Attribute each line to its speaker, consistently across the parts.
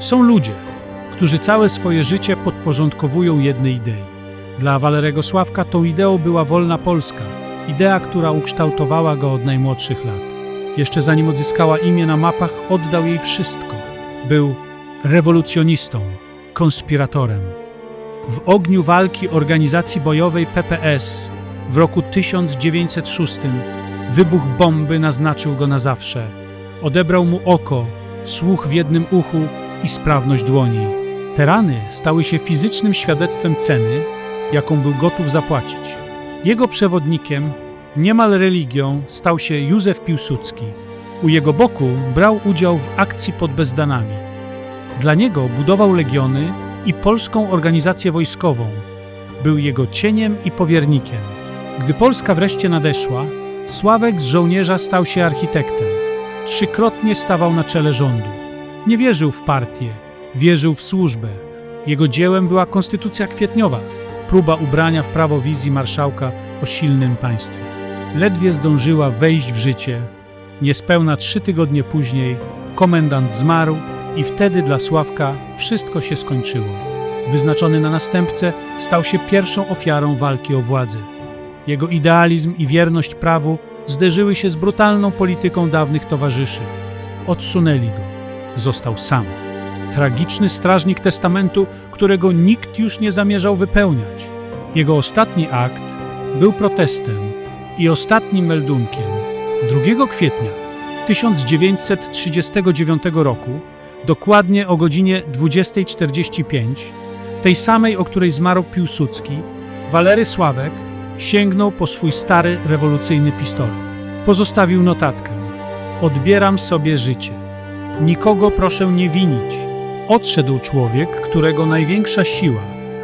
Speaker 1: Są ludzie, którzy całe swoje życie podporządkowują jednej idei. Dla Walerego Sławka tą ideą była wolna Polska, idea, która ukształtowała go od najmłodszych lat. Jeszcze zanim odzyskała imię na mapach, oddał jej wszystko. Był rewolucjonistą, konspiratorem. W ogniu walki organizacji bojowej PPS w roku 1906 wybuch bomby naznaczył go na zawsze. Odebrał mu oko, słuch w jednym uchu i sprawność dłoni. Te rany stały się fizycznym świadectwem ceny, jaką był gotów zapłacić. Jego przewodnikiem, niemal religią, stał się Józef Piłsudski. U jego boku brał udział w akcji pod Bezdanami. Dla niego budował legiony i polską organizację wojskową. Był jego cieniem i powiernikiem. Gdy Polska wreszcie nadeszła, Sławek z żołnierza stał się architektem. Trzykrotnie stawał na czele rządu. Nie wierzył w partię, wierzył w służbę. Jego dziełem była Konstytucja Kwietniowa, próba ubrania w prawo wizji marszałka o silnym państwie. Ledwie zdążyła wejść w życie. Niespełna trzy tygodnie później komendant zmarł i wtedy dla Sławka wszystko się skończyło. Wyznaczony na następcę stał się pierwszą ofiarą walki o władzę. Jego idealizm i wierność prawu zderzyły się z brutalną polityką dawnych towarzyszy. Odsunęli go. Został sam. Tragiczny strażnik testamentu, którego nikt już nie zamierzał wypełniać. Jego ostatni akt był protestem i ostatnim meldunkiem. 2 kwietnia 1939 roku, dokładnie o godzinie 20.45, tej samej, o której zmarł Piłsudski, Walery Sławek sięgnął po swój stary rewolucyjny pistolet. Pozostawił notatkę. Odbieram sobie życie. Nikogo proszę nie winić. Odszedł człowiek, którego największa siła,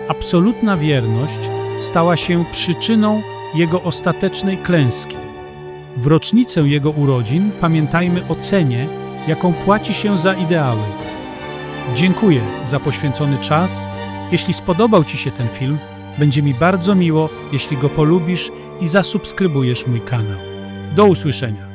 Speaker 1: absolutna wierność stała się przyczyną jego ostatecznej klęski. W rocznicę jego urodzin pamiętajmy o cenie, jaką płaci się za ideały. Dziękuję za poświęcony czas. Jeśli spodobał Ci się ten film, będzie mi bardzo miło, jeśli go polubisz i zasubskrybujesz mój kanał. Do usłyszenia.